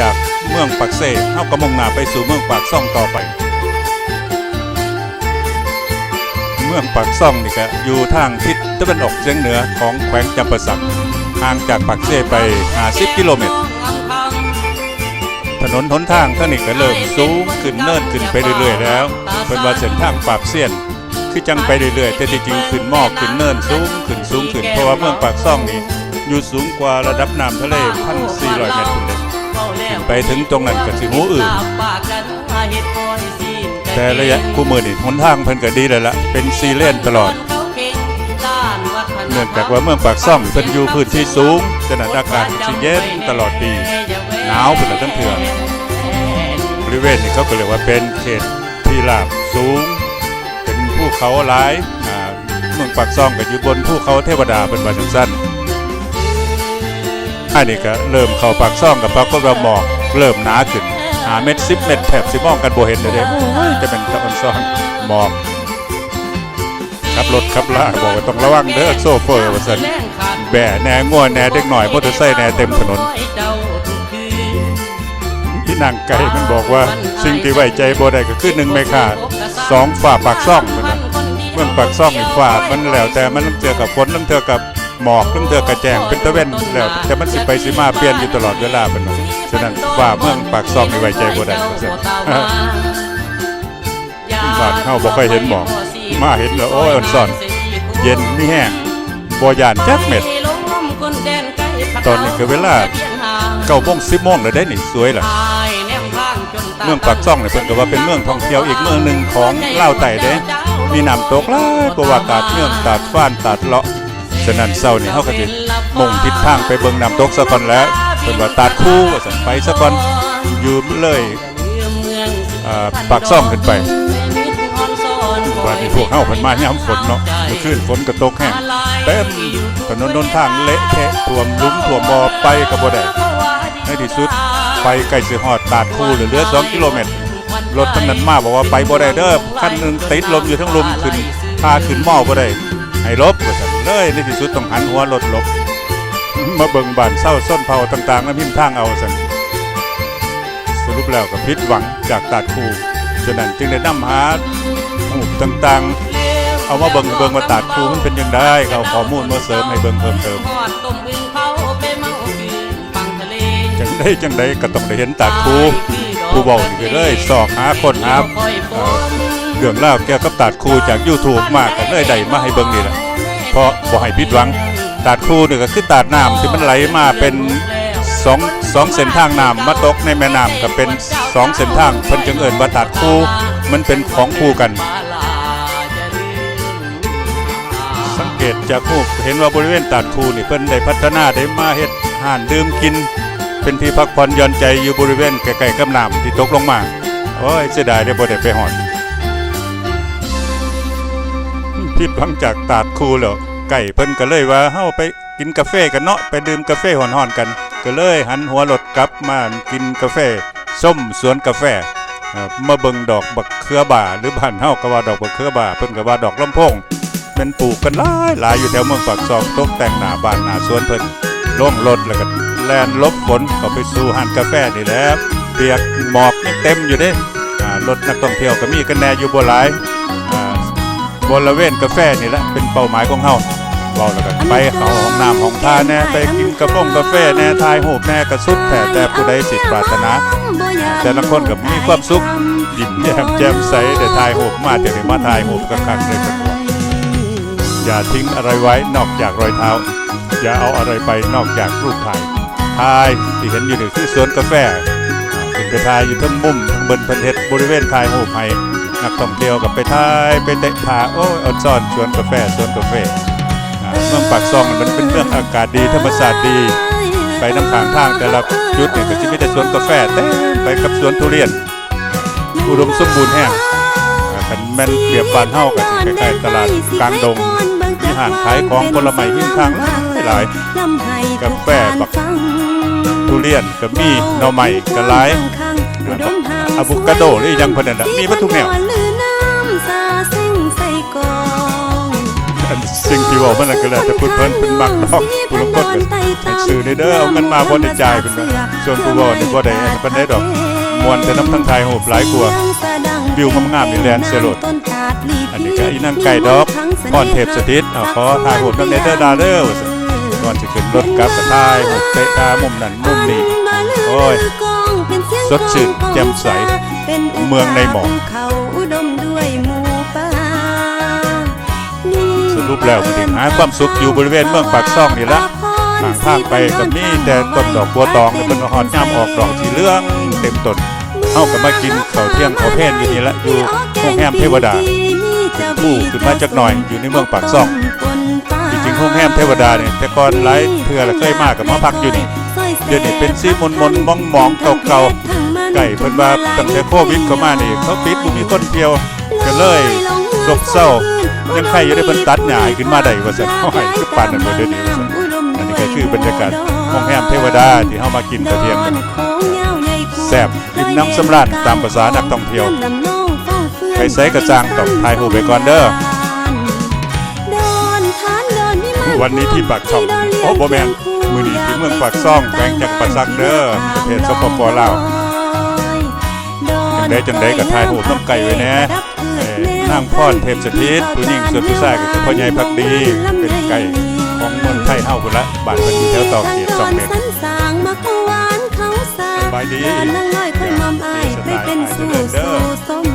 จากเมืองปากเซ่เฮาก็มุ่งหนาไปสู่เมืองปากซ่องต่อไป เมืองปากซ่องนี่ก็อยู่ทางทิศตะวันออกเฉียงเหนือของแขวงจำปาสักห่างจากปากเซ่ไป 50 กิโลเมตร ถนนหนทางท่านี้ก็เริ่มสูงขึ้นเนินขึ้นไปเรื่อยๆแล้ว เป็นว่าเส้นทางปราบเสี้ยนคือจังไปเรื่อยๆแต่ที่จริงขึ้นหมอกขึ้นเนินสูงขึ้นสูงขึ้นเพราะว่าเมืองปากซ่องนี่อยู่สูงกว่าระดับน้ำทะเล1,400เมตรเลย ไปถึงตรงนั้นก็สิหูอื่นแต่ระยะกูมือนี่หนทางเพิ่นก็ดีเลยละเป็นซีเลนตลอดเนื่องจากว่าเมืองปากซ่องเพิ่นอยู่พื้นที่สูงฉะนั้นอากาศสิเย็นตลอดปีหนาวเป็นทั้งเถื่อบริเวณนี้เขาก็เรียกว่าเป็นเขตที่ราบสูง เป็นภูเขาหลายอ่าเมืองปากซ่องก็อยู่บนภูเขาเทวดาเป็นว่าจังสั้น อันนี้ก็เริ่มเข้าปากซ่องกับปรากฏว่าหมอกเริ่มหนาขึ้นหาเม็ดสิบเม็ดแถบสิมองกันโบเห็นเลยเด้จะเป็นตะวันซ่อนหมอกขับรถขับลาบอกว่าต้องระวังเด้อโซเฟอร์ว่าซั่นแบ่แหน่ง่วนแหน่เด็กหน่อยมอเตอร์ไซค์แหน่เต็มถนนที่นางไก่มันบอกว่าสิ่งที่ไว้ใจบ่ได้ก็คือหนึ่งไม่ขาดสองฝ่าปากซ่องมันนะเมืองปากซ่องนี่ฝ่ามันแล้วแต่มันต้องเจอกับฝนต้องเจอกับ หมอกต้องเจอกับแจงเป็นตะเว้นแล้วแต่มันสิไปสิมาเปลี่ยนอยู่ตลอดเวลาเป็นว่าฉะนั้นฝ่าเมืองปากซองนี่ไว้ใจบ่ได้ว่าซั่นบ้านเฮาบ่ค่อยเห็นหมอกมาเห็นแล้วโอ้ยอ่อนซ่อน เย็นมีแห้งบ่ยานจักเม็ด ตอนนี้คือเวลาเก้าโมงสิบโมงเลยได้นี่สวยล่ะเมืองปากซ่องเนี่ยเพิ่นก็ว่าเป็นเมืองท่องเที่ยวอีกเมืองหนึ่งของลาวไต่เด้มีน้ำตกหลายบ่ว่าตาดเมืองตาดฟ้านตาดเลาะ ฉะนั้นเช้านี่เฮาก็สิมุ่งทิศทางไปเบิ่งน้ำตกซะก่อนแล้วเพิ่นว่าตาดคู่ว่าซั่นไปซะก่อนอยู่เลยอ่าปากซ่องขึ้นไปว่านี่พวกเฮาเพิ่นมายามฝนเนาะเมื่อคืนฝนก็ตกแห้งเต็มถนนหนทางเละเทะท่วมลุ่มท่วมบ่อไปก็บ่ได้ในที่สุดไปใกลสิฮอดตาดคู่เหลือ2กิโลเมตรรถทั้งนั้นมาบอกว่าไปบ่ได้เด้อคันหนึงติดลมอยู่ทั้งลมขึ้นพาขึ้นหม้อบ่ได้ ให้ลบว่าซั่นเลยในที่สุดต้องหันหัวรถหลบ มาเบิ่งบานเศร้าส้นเผาต่างๆแล้วพิมพ์ทางเอาซั่นสรุปแล้วก็ผิดหวังจากตาดคูฉะนั้นจึงได้นำหาหูต่างๆ เอามาเบิ่งเบิ่งว่าตาดคูมันเป็นยังไงเอาข้อมูลมาเสริมให้เบิ่งเพิ่มเติมจังได้จังได้ก็ต้องได้เห็นตาครูผู้บานี่ไปเลยสอกหาคนหา เรื่องเล่าวเกี่ยวกับตาดครูจาก YouTube มากก็เลยได้มาให้เบิ่งนี่แหละเพราะบ่ให้ผิดหวังตาดครูนี่ก็คือตาดน้ำที่มันไหลมาเป็นสองสองเส้นทางน้ำมาตกในแม่น้ำก็เป็นสองเส้นทางเพิ่นจึงเอิ้นว่าตาดครูมันเป็นของคู่กัน สังเกตจากรูปเห็นว่าบริเวณตาดคูนี่เพิ่นได้พัฒนาได้มาเฮ็ดห้านดื่มกิน เป็นที่พักผ่อนหย่อนใจอยู่บริเวณใกล้ๆกับน้ำที่ตกลงมาโอ้ยเสียดายได้บ่ได้ไปหอด ผิดหวังจากตาดคูแล้วไก่เพิ่นก็เลยว่าเฮาไปกินกาแฟกันเนาะไปดื่มกาแฟฮ้อนๆกัน ก็เลยหันหัวรถกลับมากินกาแฟส้มสวนกาแฟมาเบิงดอกบักเขือบ่าหรือบ้านเฮาก็ว่าดอกบักเขือบ่าเพิ่นก็ว่าดอกลำโพงเป็นปลูกกันหลายหลายอยู่แถวเมืองปากซองตกแต่งหน้าบ้านหน้าสวนเพิ่นล่งรถแล้วก็แล่นลบฝนก็ไปสู่ห้านกาแฟนี่แหละเปียกหมอกเต็มอยู่เด้อ่ารถนักท่องเที่ยวก็มีกันแน่อยู่บ่หลาย บริเวณกาแฟนี่แหละเป็นเป้าหมายของเฮาเว้าแล้วก็ไปเข้าห้องน้ำห้องท่าแน่ไปกินกาแฟกาแฟแน่ถ่ายรูปแน่ก็สุดแต่แต่ผู้ใดสิปรารถนา แต่ละคนก็มีความสุขยิ้มแย้มแจ่มใสได้ถ่ายรูปมาเดี๋ยวนี้มาถ่ายรูปกันคักเลยกันว่าอย่าทิ้งอะไรไว้นอกจากรอยเท้า อย่าเอาอะไรไปนอกจากรูปถ่ายถ่ายที่เห็นอยู่นี่คือสวนกาแฟเป็นไปถ่ายอยู่ทั้งมุมทั้งบนประเทศบริเวณถ่ายรูปให้ นักท่องเที่ยวกับไปถ่ายไปเตะถ่าโอ้ยอดซ่อนสวนกาแฟสวนกาแฟเมืองปากซองมันเป็นเมืองอากาศดีธรรมชาติดี ไปน้ำทางทางแต่ละจุดนี่ก็จะมีแต่สวนกาแฟเต็มไปกับสวนทุเรียน อุดมสมบูรณ์แห้งขันแม่นเปรียบบานเฮาก็สิคล้ายๆตลาดกลางดงมีห้างขายของผลไม้หิ้งทางหลายกาแฟบักทุเรียนก็มีหน่อไม้ก็หลาย อะโวคาโดหรือยังเพิ่นนั่นน่ะมีหมดทุกแนวลือน้ำซาเส้งใส่กองอันสิ่งที่เว่ามันน่ะก็แล้วแต่เพิ่นเพิ่นเพิ่นมักดอกผู้ลางคนก็ให้ซื้อได้เด้อเอาเงินมาบ่ได้จ่ายเพิ่นว่าส่วนผู้เว้านี่บ่ได้อันปานใดดอกม่วนแต่น้ำทั้งไทยโหบหลายกว่าวิวงามๆนี่แลนเสียโลดอันนี้ก็อีนั่งไก่ดอกพรเทพสถิตเอาขอถ่ายรูปนำเนเธอร์ดาเด้อว่าซั่นก่อนสิขึ้นรถกลับก็ถ่ายรูปเตะตามุมนั้นมุมนี้โอ้ย สดชื่นแจ่มใส เมืองในหมอกเขาอุดมด้วยหมู่ป่าสรุปแล้วมันถึงหาความสุขอยู่บริเวณเมืองปากซ่องนี่ละทางทางไปก็มีแต่ต้นดอกบัวตองเนี่ยเป็นหอดย่ำออกดอกสีเหลืองเต็มต้นเฮาก็มากินข้าวเที่ยงข้าวเพลนอยู่นี่ละอยู่โรงแรมเทวดาขึ้นผู้ขึ้นมาจักหน่อยอยู่ในเมืองปากซ่องจริงๆโรงแรมเทวดาเนี่ยแต่ก่อนหลายเทื่อละเคยมากับมาพักอยู่นี่เดี๋ยวนี้เป็นสีมนมนมองมองๆเก่าๆ ไก่เพิ่นว่าตั้งแต่โควิดเข้ามานี่เขาปิดบ่มีคนเที่ยวก็เลยซบเศร้ายังใครอยู่ได้เพิ่นตัดหญ้าขึ้นมาได้ว่าซั่นโอ้ยคือปานนั้นบ่เดี๋ยวนี้ว่าซั่นอันนี้ก็คือบรรยากาศโรงแรมเทวดาที่เฮามากินข้าวเทียงกันแซ่บอิ่มน้ำสำราญตามภาษานักท่องเที่ยวไปไสก็สร้างต้องถ่ายรูไว้ก่อนเด้อวันนี้ที่ปากช่องโอ้บ่แม่นมื้อนี้ที่เมืองปากซ่องแขวงจักประซักเด้อประเทศสปปลาว จังใดจังใดก็ถ่ายรูปน้ำไก่ไว้แหน่เอ่อนางพรเทพสถิตผู้หญิงส่วนผู้ชายก็คือพ่อใหญ่พักดี เป็นไก่ของเมืองไทยเฮาพุ่นละบ้านเพิ่นอยู่แถวตอกเกียรติ2เมตรสบายดีนางน้อยคนมอมอายไปเป็นสู่สู่สม